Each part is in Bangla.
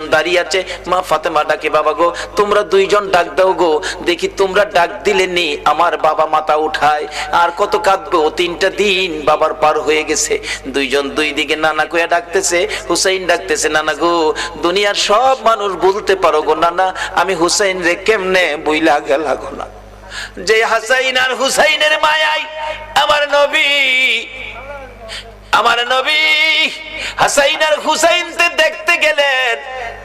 দাঁড়িয়ে আছে, মা ফাতেমা ডাকে, বাবা গো, তোমরা দুইজন ডাক দাও গো, দেখি তোমরা ডাক দিলে নি, আমার বাবা উঠায়, আর কত কাঁদবো, তিনটা দিন বাবার পার হয়ে গেছে, দুইজন দুই দিকে নানা কইয়া ডাকতেছে, হুসাইন ডাকতেছে, নানা গো, দুনিয়ার সব মানুষ বলতে পারো গো, নানা, আমি হুসাইন রে কেমনে বইলা না? যে হাসাইন আর হুসাইনের মায়াই, আমার নবী আমার নবী, হাসাইন আর হুসাইনতে দেখতে গেলেন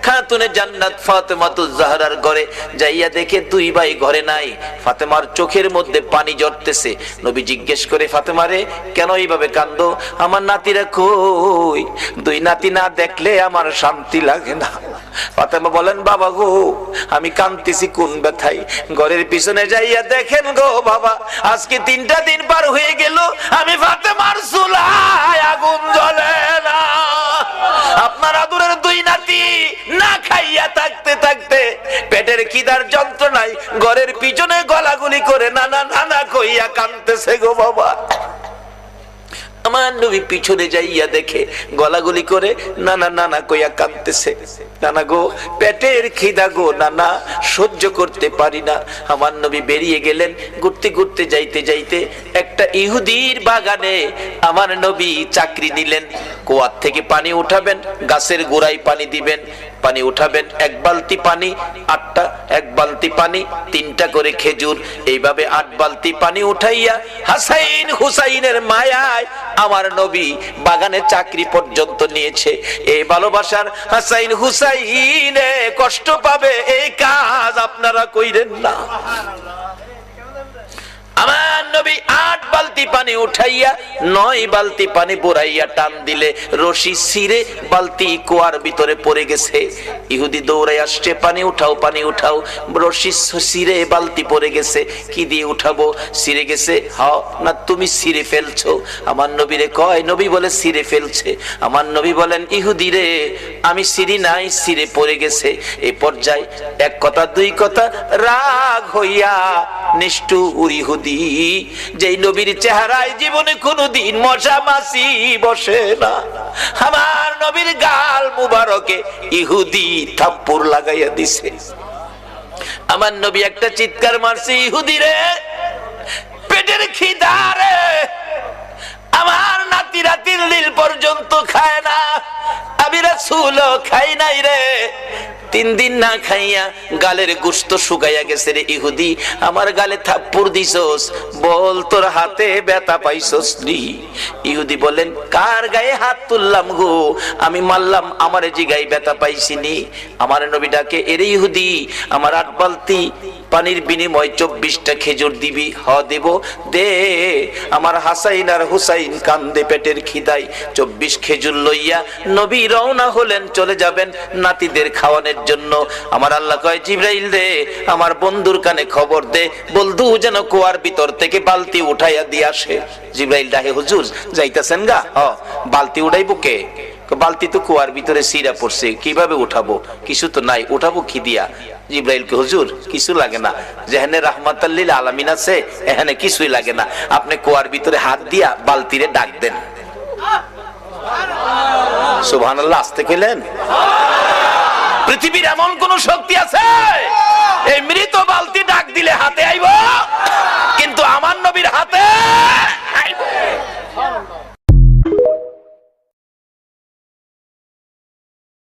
খাতুনে জান্নাত ফাতেমাতুজ জাহরার ঘরে যাইয়া দেখে দুই ভাই ঘরে নাই। ফাতেমার চোখের মধ্যে পানি জড়তেছে। নবী জিজ্ঞেস করে ফাতেমারে কেন এইভাবে কান্দো? আমার নাতিরা কই? দুই নাতি না দেখলে আমার শান্তি লাগে না। ফাতেমা বলেন, বাবা গো, আমি কান্দিছি কোন ব্যথাই ঘরের পিছনে যাইয়া দেখেন গো বাবা, আজকে তিনটা দিন পার হয়ে গেল, আমি ফাতেমার চুলায় আগুন জ্বলে না। আপনার আদুরের দুই নাতি খাইয়া থাকতে থাকতে পেটের কিদার যন্ত্রণায় ঘরের পিছনে গলাগুলি করে নানা নানা কইয়া কানতেছে গো বাবা। আমার নবী পিছনে যাইয়া দেখে গলাগুলি করে নানা নানা কইয়া কাঁদতেছে। নানা গো, পেটের খিদা গো নানা, সহ্য করতে পারি না। আমার নবী বেরিয়ে গেলেন, ঘুরতে ঘুরতে যাইতে যাইতে একটা ইহুদির বাগানে আমার নবী চাকরি নিলেন। কুয়ার থেকে পানি উঠাবেন, গাছের গোড়ায় পানি দিবেন, পানি উঠাবেন, এক বালতি পানি, আটটা, এক বালতি পানি, তিনটা করে খেজুর, এইভাবে আট বালতি পানি উঠাইয়া হাসাইন হুসাইনের মায়ায় আমার নবী বাগানে চাকরি পর্যন্ত নিয়েছে। এই ভালোবাসার হাসাইন হুসাইনে কষ্ট পাবে, এই কাজ আপনারা কইরেন না। আমার নবী বালতি পানি উঠাইয়া, নয় বালতি পানি বোরাইয়া টান দিলে, রশি সিরে বালতি কুয়ার ভিতরে পড়ে গেছে। ইহুদি দৌড়াই আসছে, পানি উঠাও পানি উঠাও। রশি সিরে বালতি পড়ে গেছে। কি দিয়ে উঠাবো? সিরে গেছে, হাও, না তুমি সিরে ফেলছো। আমার নবীরে কয়, নবী বলে সিরে ফেলছে। আমার নবী বলেন, ইহুদি রে, আমি সিরি নাই সিরে পড়ে গেছে। এ পর্যায়ে এক কথা, দুই কথা, রাগ হইয়া যেই নবীর চেহারায় জীবনে মশা বসে না। আমার নবীর গাল মুবারকে ইহুদি লাগাইয়া দিছে। আমার নবী একটা চিৎকার মারছে, ইহুদি রে, পেটের খিদা রে। আমার নাতি রাতির লীল পর্যন্ত খায় না। আমি রাসূল খাই নাই রে। তিন দিন না খাইয়া গালের গুস্ত শুকাইয়া গেছে রে ইহুদি। আমার গালে থাপ্পুর দিছস, বল তোর হাতে ব্যথা পাইছস নি। ইহুদি বলেন, কার গায়ে হাত তুললাম গো? আমি মারলাম, আমার গায়ে ব্যথা পাইছিনি আমার নবী ডাকে, এরে ইহুদি, আমার আট বালতি পানির বিনিময় চব্বিশটা খেজুর দিবি, হ দেব, দে। আমার হাসাইন আর হুসাইন কান্দে পেটের খিদাই চব্বিশ খেজুর লইয়া নবী রওনা হলেন, চলে যাবেন নাতিদের খাওয়ানোর জন্য। আমার আল্লাহ কয়, জিব্রাইল দে, আমার বন্ধুর কানে খবর দে। বলদু যেন কুয়ার ভিতর থেকে বালতি উঠাইয়া দিয়ে আসে। জিব্রাইল ডাহে হুজুর, যাইতেছেন গা? হ, বালতি উঠাইবো কে? বালতি তো কুয়ার ভিতরে সিরা পড়ছে, কীভাবে উঠাবো? কিছু তো নাই, উঠাবো কি দিয়া? জিব্রাইল হুজুর, কিছু লাগে না। আছে এখানে কিছুই লাগে না। আপনি কুয়ার ভিতরে হাত দিয়া বালতিরে ডাক দেন। আসতে পৃথিবীর এমন কোন শক্তি আছে? এই মৃত বালতি ডাক দিলে হাতে আইব। কিন্তু আমার নবীর হাতে